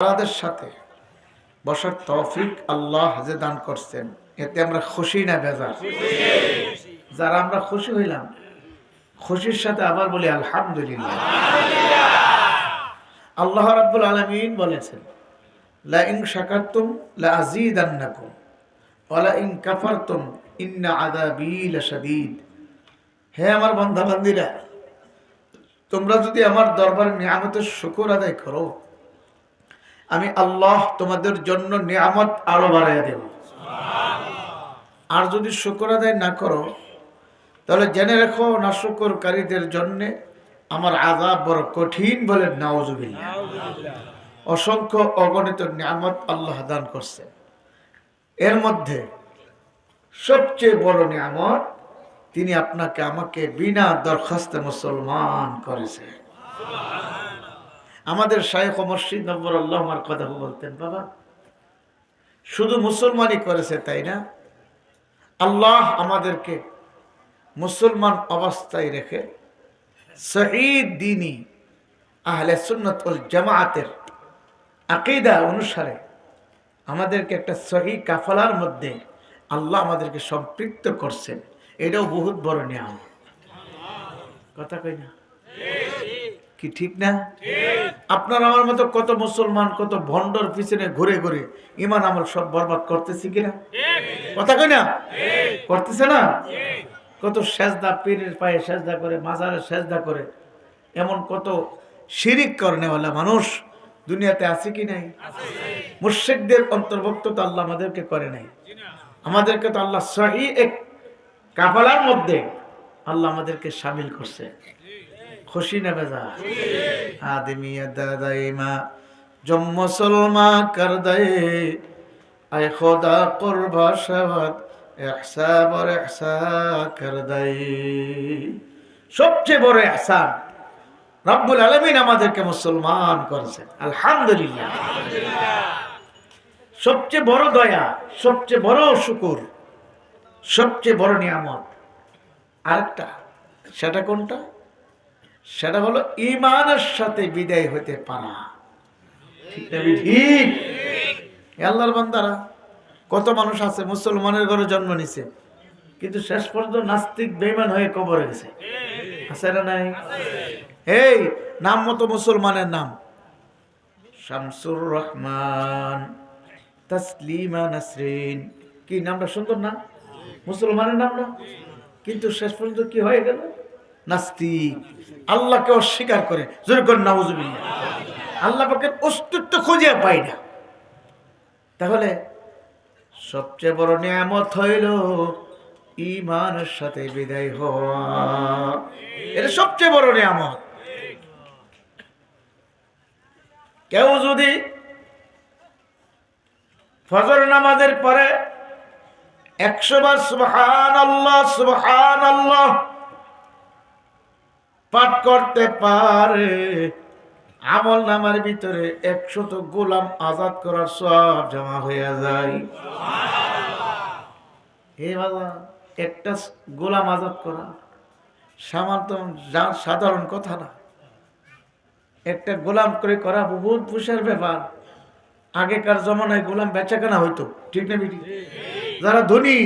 তাদের সাথে বসার তৌফিক আল্লাহ যে দান করছেন, এতে আমরা খুশি না বেজার? যারা আমরা খুশি হইলাম, খুশির সাথে আবার বলি আলহামদুলিল্লাহ। আল্লাহ রাব্বুল আলামিন বলেছেন, লা ইন শাকারতুম লা আযীদান্নাকুম ওয়া লা ইন কাফারতুম ইন্না আযাবী লাশাদীদ। হে আমার বান্দাবান্দীরা তোমরা যদি আমার দরবারে নিয়ামতের শুকর আদায় করো আমি আল্লাহ তোমাদের জন্য নিয়ামত আরও বাড়াইয়া দেব। আর যদি শুকর আদায় না করো, তাহলে জেনে রেখো না শুকরকারীদের জন্য আমার আজাব বড় কঠিন বলে নাওজুবিল্লাহ অসংখ্য অগণিত নিয়ামত আল্লাহ দান করছে এর মধ্যে সবচেয়ে বড় নিয়ামত, তিনি আপনাকে আমাকে বিনা দরখাস্তে মুসলমান করেছে আমাদের শায়েখ মসজিদ নব্বর আল্লাহ আমার কথা বলতেন, বাবা। শুধু মুসলমানই করেছে, তাই না? আল্লাহ আমাদেরকে মুসলমান অবস্থায় রেখে শহীদ দিনী আহলে সুন্নতুল জামায়াতের আকিদা অনুসারে আমাদেরকে একটা সহি কাফলার মধ্যে আল্লাহ আমাদেরকে সম্পৃক্ত করছেন। এটাও বহুত বড় নিয়ম কথা কই না? কি ঠিক না? আপনার আমার মতো কত মুসলমান, কত ভণ্ডর পিছনে ঘুরে ঘুরে ইমান আমল সব বরবাদ করতেছি কিনা? কথা কই না? করতেছে না? কত সেজদা পীরের পায়ে সেজদা করে, মাজারে সেজদা করে, এমন কত শিরিক করনেওয়ালা মানুষ দুনিয়াতে আছে কি নাই? মুর্শিকদের অন্তর্ভুক্ত তো আল্লাহ আমাদেরকে করে নাই। আমাদেরকে তো আল্লাহ সহি এক কাফালার মধ্যে আল্লাহ আমাদেরকে সামিল করছে। খুশি না বেজা আদমিয়া দাদাইমা জম মুসলমা কর দে আয় খোদা কুরবা শাবাদ ইহসা বর কর দে সবচেয়ে বড় ইহসান রব্বুল আলামিন আমাদেরকে মুসলমান করেছেন আলহামদুলিল্লাহ। সবচেয়ে বড় দয়া, সবচেয়ে বড় শুকুর, সবচেয়ে বড় নিয়ামত। আরেকটা, সেটা কোনটা? সেটা হলো ইমানের সাথে বিদায় হতে পারা। ঠিক আল্লাহর বান্দারা, কত মানুষ আছে, মুসলমানের ঘরে জন্ম নিছে, কিন্তু শেষ পর্যন্ত নাস্তিক বেইমান হয়ে কবরে গেছে। আছে না নাই? এই, নাম মতো মুসলমানের নাম। শামসুর রহমান, তসলিমা নাসরিন। কি নামটা সুন্দর না? মুসলমানের নাম না? কিন্তু শেষ পর্যন্ত কি হয়ে গেল? নাস্তিক। আল্লাহকে অস্বীকার করে। জোর করে নাউজুবিল্লাহ। আল্লাহ পাকের অস্তিত্ব খুঁজে পাই না। তাহলে সবচেয়ে বড় নিয়ামত হইল ইমানের সাথে বিদায় হওয়া। এটা সবচেয়ে বড় নিয়ামত। কেউ যদি ফজর নামাজের পরে একশো বার সুবহান আল্লাহ সুবহান আল্লাহ পাঠ করতে পারে। আমল নামার ভিতরে একশত গোলাম আজাদ করার সব জমা হয়ে যায়। হে বাবা একটা গোলাম আজাদ করা সামান্য সাধারণ কথা না। একটা গোলাম করে করা বহুত পুষার ব্যাপার। আগেকার জমানায় গোলাম বেচা কেনা হইতো ঠিক না বিটি? যারা ধনী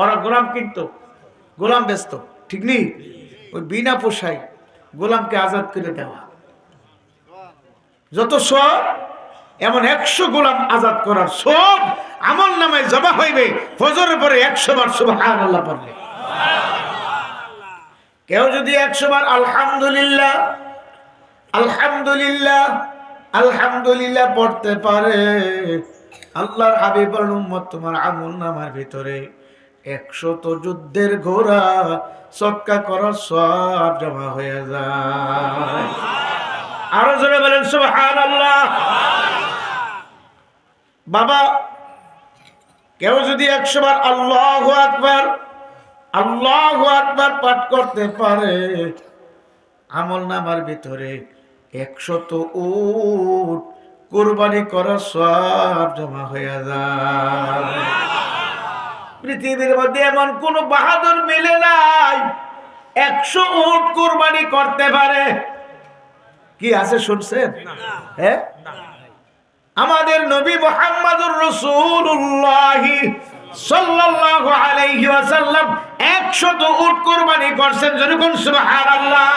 ওরা গোলাম কিনতো গোলাম ব্যস্ত ঠিক নেই? ওই বিনা পোষাই গোলামকে আজাদ করে দেওয়া। যত সব, এমন একশো গোলাম আজাদ করার সব আমল নামায় জমা হইবে, ফজরের পরে একশো বার সুবহান আল্লাহ পড়লে কেউ যদি একশো বার আলহামদুলিল্লাহ আলহামদুলিল্লাহ আলহামদুলিল্লাহ পড়তে পারে, আল্লাহর উম্মত, তোমার আমল নামার ভিতরে একশত যুদ্ধের ঘোড়া সক্কা করার সব জমা হয়ে যায়। আরও জোরে বলেন বাবা, কেউ যদি একশো বার আল্লাহ আকবার আল্লাহ আকবার পাঠ করতে পারে, আমল নামার ভিতরে একশত উট কোরবানি করার সব জমা হয়ে যায়। পৃথিবীর মধ্যে এমন কোন বাহাদুর মিলে নাই। একশো উট কোরবানি করতে পারে। কি আছে শুনছেন? হ্যাঁ? আমাদের নবী মোহাম্মদুর রসুল্লাহ সাল্লাল্লাহু আলাইহি ওয়াসাল্লাম 100 উট কুরবানি করছেন যেরকম সুবহানাল্লাহ।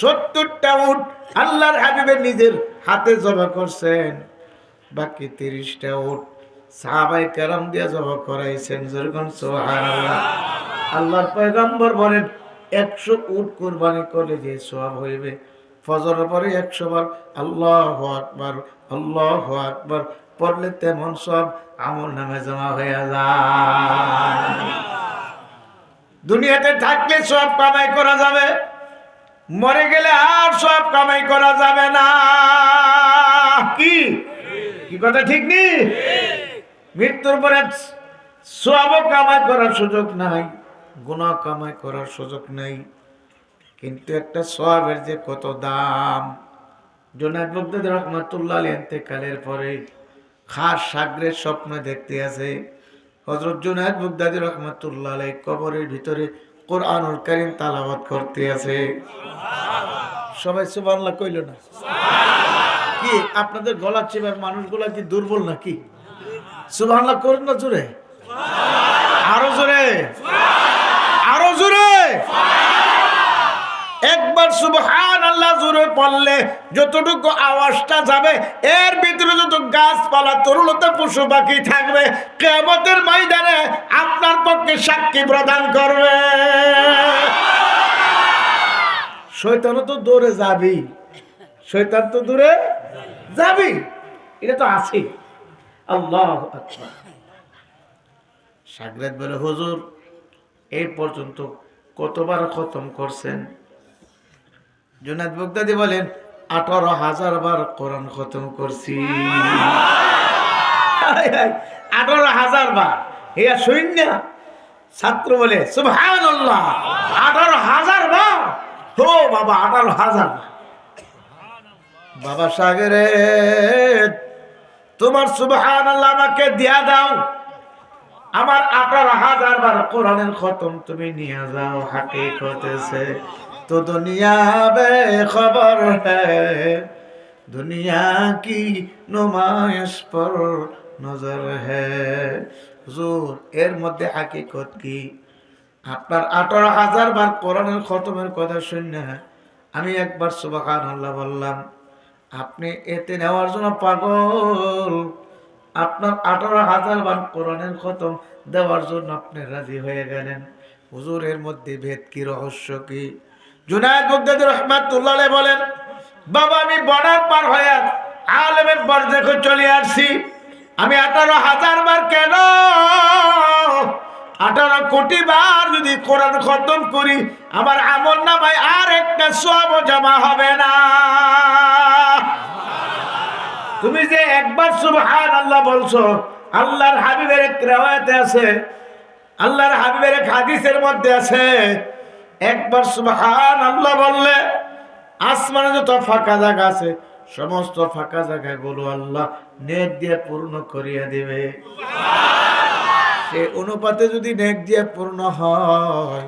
70টা উট আল্লাহর হাবিবের নিজের হাতে জমা করছেন। বাকি 30টা উট সাহাবাই কেরাম দিয়ে জমা করাইছেন যেরকম সুবহানাল্লাহ। আল্লাহর পয়গম্বর বলেন 100 উট কুরবানি করলে যে সওয়াব হইবে। ফজরের পরে একশো বার আল্লাহ আকবার আল্লাহ আকবার পড়লে তেমন সব আমল নামে জমা হয়ে যায়। দুনিয়াতে থাকলে সব কামাই করা যাবে, মরে গেলে আর সব কামাই করা যাবে না। কি? কি কথা ঠিক নেই মৃত্যুর পরে সব কামাই করার সুযোগ নাই গুণা কামাই করার সুযোগ নেই। কিন্তু একটা সোয়াবের যে কত দাম জোনাদ বগদাদ রহমতুল্লাহ কালের পরে খাস সাগরের স্বপ্ন দেখতে আছে হজরত জোনাদ বগদাদি রহমতুল্লাহ কবরের ভিতরে কোরআনুল করিম তালাবাত করতে আছে সবাই সুবাংলা কইল না? কি, আপনাদের গলা চেবার মানুষগুলা কি দুর্বল নাকি? করেন না জোরে। আরও জোরে। আরও জোরে। একবার সুবহান আল্লাহ জোরে পড়লে যতটুকু আওয়াজটা যাবে, এর ভিতরে যত গাছপালা পশু পাখি থাকবে কেমতের ময়দানে আপনার পক্ষে সাক্ষী প্রদান করবে। শৈতানও তো দৌড়ে যাবি শৈতান তো দূরে যাবি এটা তো আছে আল্লাহ আকবার। সাগরেদ বলে, হুজুর, এই পর্যন্ত কতবার খতম করছেন? জুনাদ বগদাদি বলেন, আঠারো হাজার বার কোরআন খতম করছি। আঠারো হাজার বার। হিয়া সৈন্য ছাত্র বলে সুবহান আঠারো হাজার বার? হো, বাবা, আঠারো হাজার বাবা সাগরে তোমার সুবহান আল্লাহ আমাকে দিয়া দাও। আমার আঠারো হাজার বার কোরআনের খতম তুমি নিয়ে যাও হাতে কতেছে তো দুনিয়া বে খবর হ্যায় দুনিয়া কি নুমায়শ পর নজর হুজুর, এর মধ্যে হাকিকত কি? আপনার আঠারো হাজার বার কোরআনের খতমের কথা শুনে আমি একবার সুবাহান আল্লাহ বললাম আপনি এতে নেওয়ার জন্য পাগল। আপনার আঠারো হাজার বার কোরআনের খতম দেওয়ার জন্য আপনি রাজি হয়ে গেলেন। হুজুরের মধ্যে ভেদ কি, রহস্য কি? জুনায়দ বগদাদি রহমাতুল্লাহ বলেন, বাবা, আমি বর্ডার পার হয়ে আলমের দেখে চলে আসছি। আমি আঠারো হাজার বার কেন আঠারো কোটি বার যদি কোরআন খতম করি, আমার আমল নামায় আর একটা সব জমা হবে না। তুমি যে একবার সুবহান আল্লাহ বলছো, আল্লাহর হাবিবের এক আছে, আল্লাহর হাবিবের এক হাদিসের মধ্যে আছে, একবার সুবহান আল্লাহ বললে আসমানে যত ফাঁকা জায়গা আছে, সমস্ত ফাঁকা জায়গাগুলো আল্লাহ নেট দিয়ে পূর্ণ করিয়া দিবে। সে অনুপাতে যদি নেক দিয়ে পূর্ণ হয়,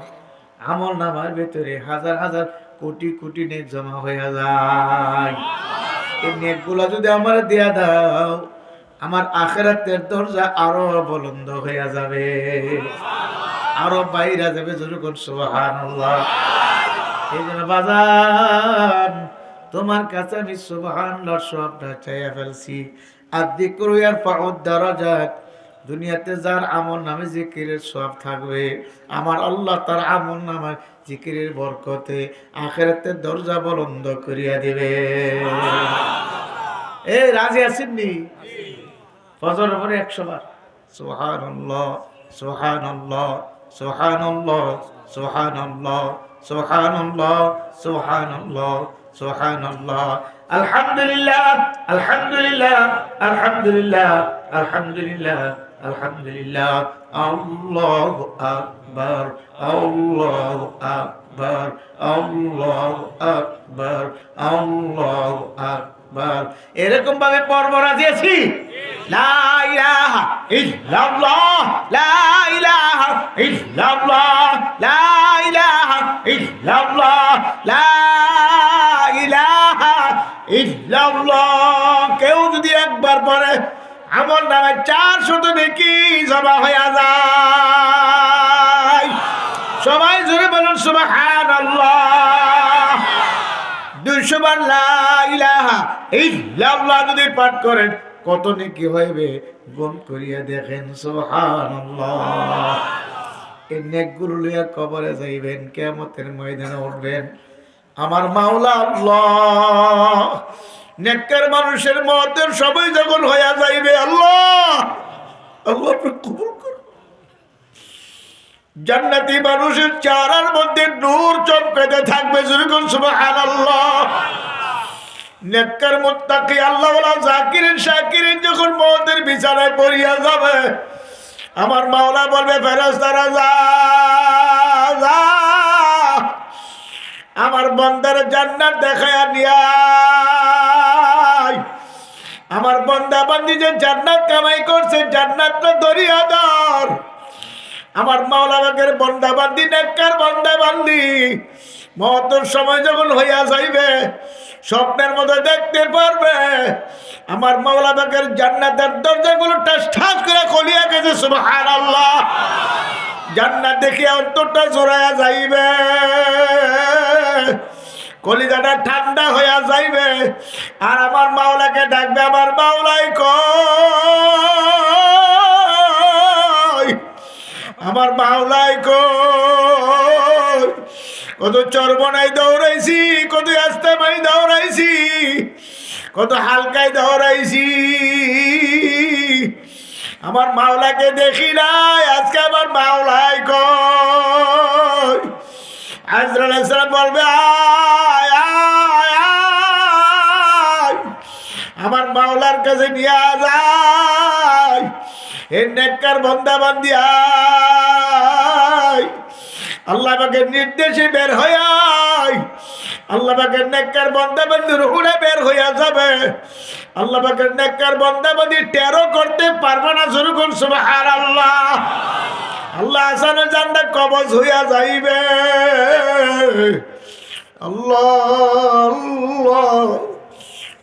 আমল নামার ভিতরে হাজার হাজার কোটি কোটি নেক জমা হয়ে যায়। এই নেকগুলা যদি আমার দেয়া দাও, আমার আখেরাতের দরজা আরও বলন্দ হইয়া যাবে, আরও বাইরা যাবে যেরকম সুবহানাল্লাহ। এই জন্য বাজান, তোমার কাছে আমি সুবহানাল্লাহ সবটা চাইয়া ফেলছি। আর দিকরু ইয়ার ফাউদ দারাজাত। দুনিয়াতে যার আমল নামে জিকিরের সব থাকবে আমার আল্লাহ তার আমল নামে জিকিরের বরকতে আখেরাতের দরজা বলন্দ করিয়া দিবে। এ রাজি আছেননি ফজর পরে একশো বার। সুবহানাল্লাহ সুবহানাল্লাহ সুবহানাল্লাহ সুবহানাল্লাহ সুবহানাল্লাহ সুবহানাল্লাহ সুবহানাল্লাহ। আলহামদুলিল্লাহ আলহামদুলিল্লাহ আলহামদুলিল্লাহ আলহামদুলিল্লাহ। আলহামদুলিল্লাহ, আল্লাহু আকবার আল্লাহু আকবার আল্লাহু আকবার আল্লাহু আকবার। এরকম ভাবে পর্ব রাজিয়েছি লা ইলাহা ইল্লাল্লাহ, লা ইলাহা ইল্লাল্লাহ, লা ইলাহা ইল্লাল্লাহ, লা ইলাহা ইল্লাল্লাহ। পরে আমল নামে চার শত নাকি জমা হয়ে যায়। সবাই জোরে বলুন, সুবহানাল্লাহ। দুইশো বার লা ইলাহা ইল্লাল্লাহ যদি পাঠ করেন, কত নেকি হইবে? গুণ করিয়া দেখেন, সুবহানাল্লাহ। এই নেকগুলো লইয়া কবরে যাইবেন কেমতের ময়দানে উঠবেন। আমার মাওলা আল্লাহ নেককার মানুষের মতের সবাই যখন হইয়া যাইবে, আল্লাহ! আল্লাহ কবুল করুন। জান্নাতি মানুষের চারার মধ্যে নূর চমকাতে থাকবে যেরকম সুবহানাল্লাহ। আল্লাহ ওয়ালা শাকিরিন যখন মওতের বিছানায় পড়িয়া যাবে, আমার মাওলা বলবে, ফেরেশতারা, যা যা। আমার বন্দার জান্নাত দেখায়া নিয়া আমার বন্দা বান্দি যে জান্নাত কামাই করছে, জান্নাতটা দরিয়া দর আমার মাওলা বাগের বন্দা বান্দি, নেককার বন্দা বান্দি। মহতর সময় যখন হইয়া যাইবে, স্বপ্নের মধ্যে দেখতে পারবে। আমার মাওলা বাগের জান্নাতের দরজাগুলো ঠাস ঠাস করে খলিয়া গেছে, সুবহানাল্লাহ। জান্নাত দেখিয়া অন্তরটা জোড়ায়া যাইবে। কলিজাটা ঠান্ডা হইয়া যাইবে, আর আমার মাওলাকে ডাকবে, আমার মাওলাই কই? আমার মাওলাই কই? কত চর্বনাই দৌড়াইছি, কত আস্তামাই দৌড়াইছি, কত হালকায় দৌড়াইছি। আমার মাওলাকে দেখি নাই, আজকে আমার মাওলাই কই? বলবে আমার মাওলার কাছে নিয়ে যায় এ নেককার বান্দি আয়। আল্লাহ পাকের নির্দেশে বের হয়ে আল্লাহ পাকের নেককার বন্দা বান্দির উড়ে বের হইয়া যাবে। আল্লাহ পাকের নেককার বন্দা বান্দি টেরো করতে পারবে না শুরু কোন সুবহান আল্লাহ আল্লাহ আসানো জান্নাত কবজ হইয়া যাইবে। আল্লাহ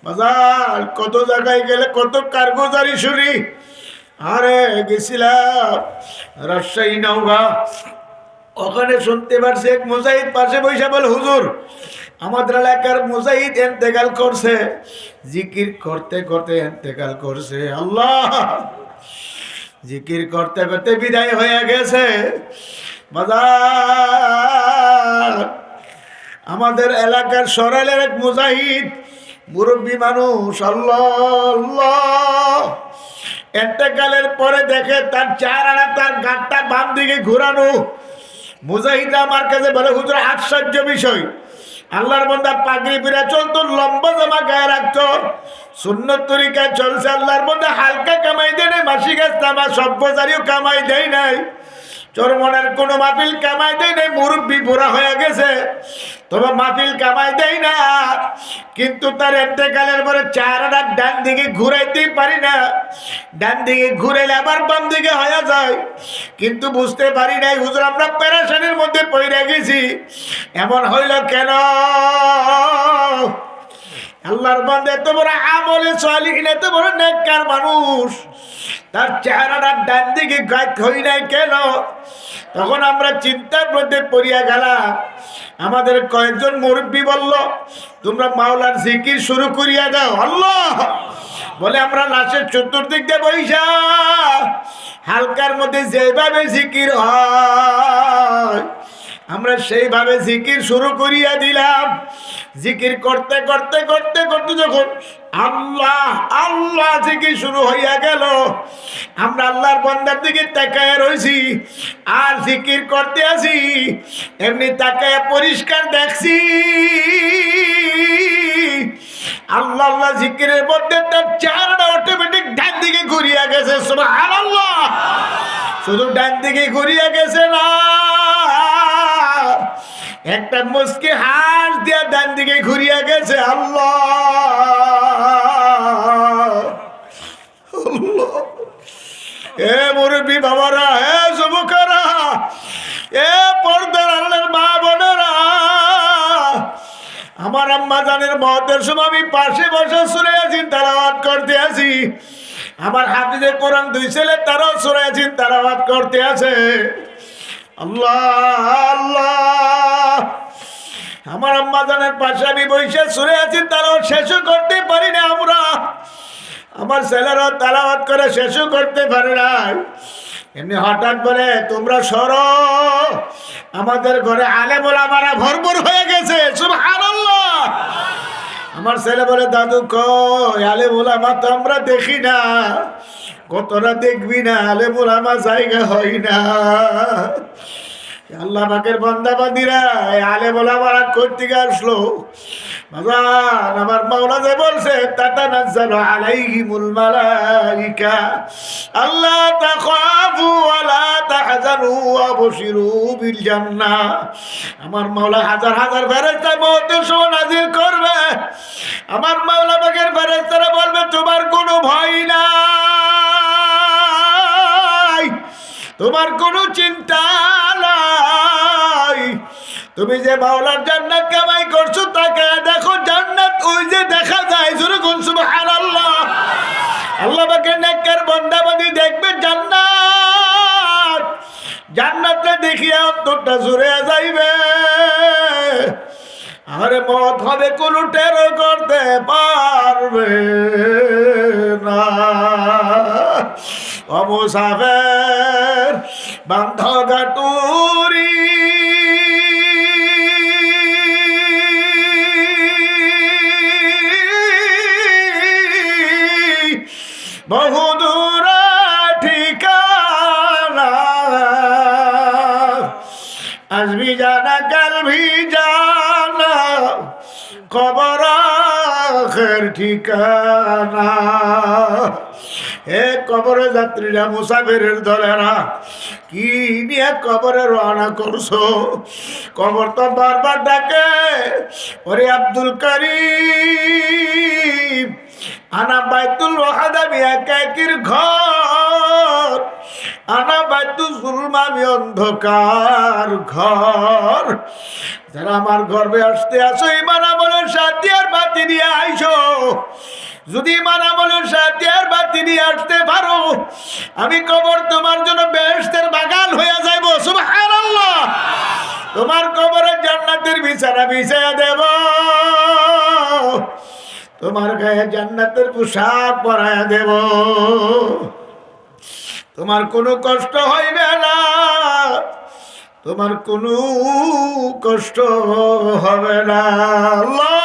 বাজার, কত জায়গায় গেলে কত কারগুজারি শুনি। আরে গেছিলাম রাজশাহী নৌকা ওখানে শুনতে পারছি এক মুজাহিদ পাশে বৈশা বল, হুজুর আমাদের এলাকার মুজাহিদ এন্তেকাল করছে। জিকির করতে করতে এন্তেকাল করছে। আল্লাহ! জিকির করতে করতে বিদায় হয়ে গেছে। বাজার। আমাদের এলাকার সরালের এক মুজাহিদ, মুরব্বী মানুষ, আল্লাহ। এন্তেকালের পরে দেখে তার চার আনা তার গাঁটটা বাম দিকে ঘুরানো। মুজাহিদরা আমার কাছে বলে, হুজুর আশ্চর্য বিষয়। আল্লাহর বন্দা পাগড়ি পিরা চলতো লম্বা জামা গায়ে রাখতো সুন্নত তরিকায় চলছে, আল্লাহর বন্দা হালকা কামাই দেয় নাই, মাসিক তামা সভ্যচারীও কামাই দেয় নাই। চরমনের কোনো মাহফিল কামাই দেয় নাই, মুরব্বী বুড়া হয়ে গেছে। তবে মাহফিল কামাই দেয় না। কিন্তু তার এতেকালের পরে চারাটা ডান দিকে ঘুরাইতেই পারি না। ডান দিকে ঘুরাইলে আবার বাম দিকে হয়ে যায়। কিন্তু বুঝতে পারি নাই, হুজুর, আমরা প্যারাশানির মধ্যে পড়ে গেছি। এমন হইল কেন? আল্লাহর বান্দে এত বড় আমলে সালিহিন, এত বড় নেককার মানুষ। তার চেহারাটা ডান দিকে গাছ হই নাই কেন? তখন আমরা চিন্তার মধ্যে পড়িয়া গেলাম। আমাদের কয়েকজন মুরব্বী বলল, তোমরা মাওলার জিকির শুরু করিয়া দাও। আল্লাহ! বলে, আমরা লাশের চতুর্দিক দিয়ে বৈশা হালকার মধ্যে যেভাবে জিকির হয় আমরা সেইভাবে জিকির শুরু করিয়া দিলাম। জিকির করতে করতে করতে করতে যখন আল্লাহ আল্লাহ জিকির শুরু হইয়া গেল, আমরা আল্লাহর বন্দার দিকে তাকায় রয়েছি আর জিকির করতে আছি এমনি তাকায় পরিষ্কার দেখছি। আল্লাহ আল্লাহ জিকিরের মধ্যে তার চারটা অটোমেটিক ডান দিকে ঘুরিয়া গেছে, সুবহানাল্লাহ। শুধু ডান দিকে ঘুরিয়া গেছে না। একটা মুসকি হাস দিয়া ডান দিকে ঘুরিয়া গেছে, আল্লাহ। এ মুরব্বী বাবারা হে যুবকেরা, এ পর্দার আলের মা বোনেরা, আমার আম্মা জানের মহতের সময় আমি পাশে বসে শুনে আছি তালাওয়াত করতে আছি আমার হাফিজে কোরআন দুই ছেলে, তারাও সরেছেন তারা বাদ করতে আছে আল্লাহ আল্লাহ। আমার আম্মা জানের পাশে আমি বসে শুনে আছি, তারাও শেষও করতে পারি না আমরা। আমার ছেলেরাও তালাবাদ করে শেষও করতে পারে না এমনি হঠাৎ বলে তোমরা সর। আমাদের ঘরে আলে বলে আমারা ভরপুর হয়ে গেছে আমার ছেলে বলে, দাদু কই আলে বলামা তো আমরা দেখি না। কতটা দেখবি না আলে বলামা জায়গা হয় না। আল্লাহ পাকের বন্দাবাদিরা আলে বলা মারা করতে আসলো। বাজান, আমার মাওলা যে বলছে, তাতানাজ্জালু আলাইহিমুল মালাইকা। আল্লাহ তাখাফু ওয়া লা তাহজানু ওয়া বশিরু বিল জান্নাহ আমার মাওলা হাজার হাজার ফেরেশতা মওতের সময় নাজিল করবে। আমার তোমার কোনো চিন্তা নাই। তুমি যে মাওলার জান্নাত কামাই করছ, তাকে দেখো জান্নাত, ওই যে দেখা যায়, জোরে কোন সুবহানাল্লাহ। আল্লাহ পাকে নেককার বান্দাবাদি দেখবে জান্নাত। জান্নাতে দেখিয়া অন্তরটা জুড়ে যাইবে। আরে মত হবে কোনো টেরো করতে পারবে না। অমুসাফের বান্ধগাটুরি বহুদূরা ঠিকানা। আসবি জানা কালভি জানা। খবর ঠিকানা। হে কবরে যাত্রীরা, মুসাফিরের দলেরা, কি নিয়ে কবরে রওনা করছ? কবর তো বারবার ডাকে, ওরে আব্দুল করিম, আনা বাইতুল ওয়াহাদ আমি একাকির ঘর, আনা বাইতুল জুলম আমি অন্ধকার ঘর। যারা আমার গর্বে আসতে আসো ইমান আমলের সাথে আর বাতি নিয়ে আইসো। যদি ইমান আমলের সাথে আর বাতি নিয়ে আসতে পারো, আমি কবর তোমার জন্য বেহেশতের বাগান হয়ে যাইব। সুবহানাল্লাহ। তোমার কবরে জান্নাতের বিছানা বিছায়া দেব। তোমার গায়ে জান্নাতের পোশাক পরায়া দেব। তোমার কোনো কষ্ট হইবে না। তোমার কোনো কষ্ট হবে না। আল্লাহ।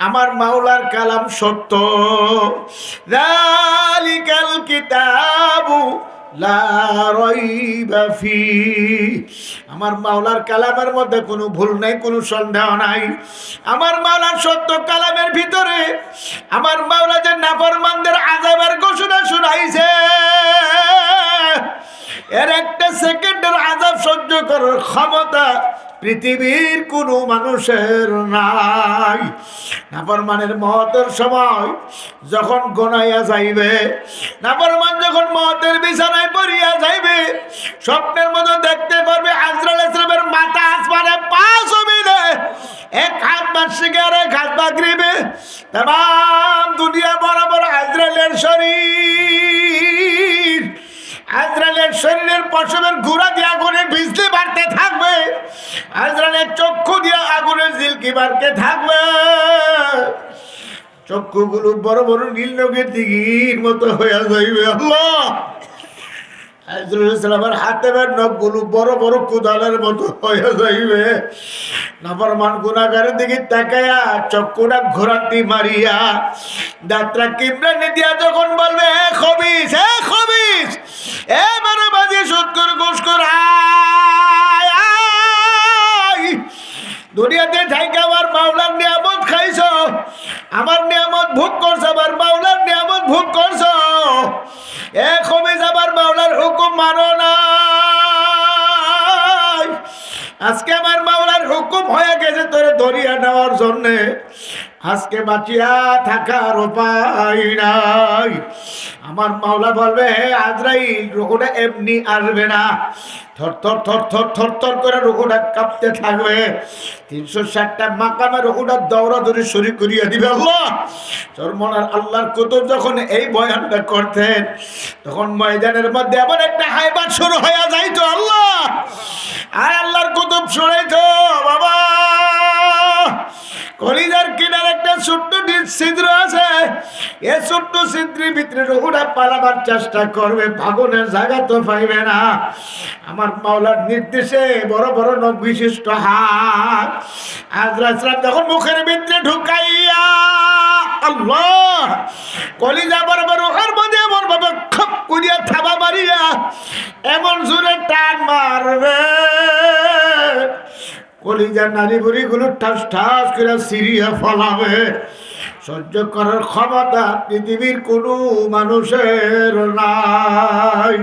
আমার মাওলার কালাম সত্য। জালিকাল কিতাবু আমার মাওলার কালামের মধ্যে কোনো ভুল নাই, কোনো সন্দেহ নাই। আমার মাওলার সত্য কালামের ভিতরে আমার মাওলা যে নাফরমানদের আযাবের ঘোষণা শুনাইছে, এর একটা সেকেন্ডের আজাব সহ্য করার ক্ষমতা পৃথিবীর কোনো মানুষের নাই। নাফরমানের মহতের সময় যখন গনাইয়া যাইবে, নাফরমান যখন মহতের বিছানায় পড়িয়া যাইবে, স্বপ্নের মতো দেখতে পারবে আজরাল ইসলামের মাথা আসমানে পা জমিনে, এক হাত মাসিকে আর এক হাত বাগরিবে তাম দুনিয়া বরাবর আজরালের শরীর। আজরালের শরীরের পশমের ঘোড়া দিয়ে আগুনে বিজলি বাড়তে থাকবে আজরালের চক্ষু দিয়ে বাড়তে থাকবে। চক্ষুগুলো বড় বড় নীল নগের দিঘির মতো যাইবে। হাতে বড় বড় মতো হয়ে যাইবে। নাফরমান গুনাগারের দিকে তাকায়া চক্ষুটা ঘোরাটি মারিয়া দাঁতরা কিমরানি দিয়া যখন বলবে এ খবিস এ খবিস এ বাজি সুদ করে ঘুষ কর দুনিয়াতে থাইকে আমার মাওলার নিয়ামত খাইছ। আমার নিয়ামত ভোগ করছ, আমার মাওলার নিয়ামত ভোগ করছ। এ হবে যাবার মাওলার হুকুম মানো না আজকে আমার মাওলার হুকুম হয়ে গেছে তোরে ধরিয়া নেওয়ার জন্যে। আজকে বাঁচিয়া থাকার উপায় নাই। আমার মাওলা বলবে হে আজরাইল রুকুটা এমনি আসবে না। থর থর থর থর থর থর করে রোগটা কাঁপতে থাকবে। তিনশো ষাটটা মাকামে রুকুটা দৌড়া ধরে শুরু করিয়া দিবে আল্লাহ। তোর মনার আল্লাহর কুতুব যখন এই বয়ানটা করতেন, তখন ময়দানের মধ্যে এমন একটা হাইবার শুরু হয়ে যাইতো আল্লাহ। আর আল্লাহর কুতুব শুনেছো বাবা। কলিজার কিনার একটা ছোট্ট ছিদ্র আছে। এ ছোট্ট ছিদ্রের ভিতরে রঘুটা পালাবার চেষ্টা করবে ভাগনের জায়গা তো পাইবে না। আমার মাওলার নির্দেশে বড় বড় নখ বিশিষ্ট হাত। আজরা যখন মুখের ভিতরে ঢুকাইয়া আল্লাহ কলিজা বরাবর ওখার মধ্যে এমন ভাবে খপ করিয়া থাবা মারিয়া, এমন জোরে টান মারবে। কলিজার নারী বুড়ি গুলো ঠাস ঠাস করে সিরিয়া ফলাবে। সহ্য করার ক্ষমতা পৃথিবীর কোনো মানুষের নাই।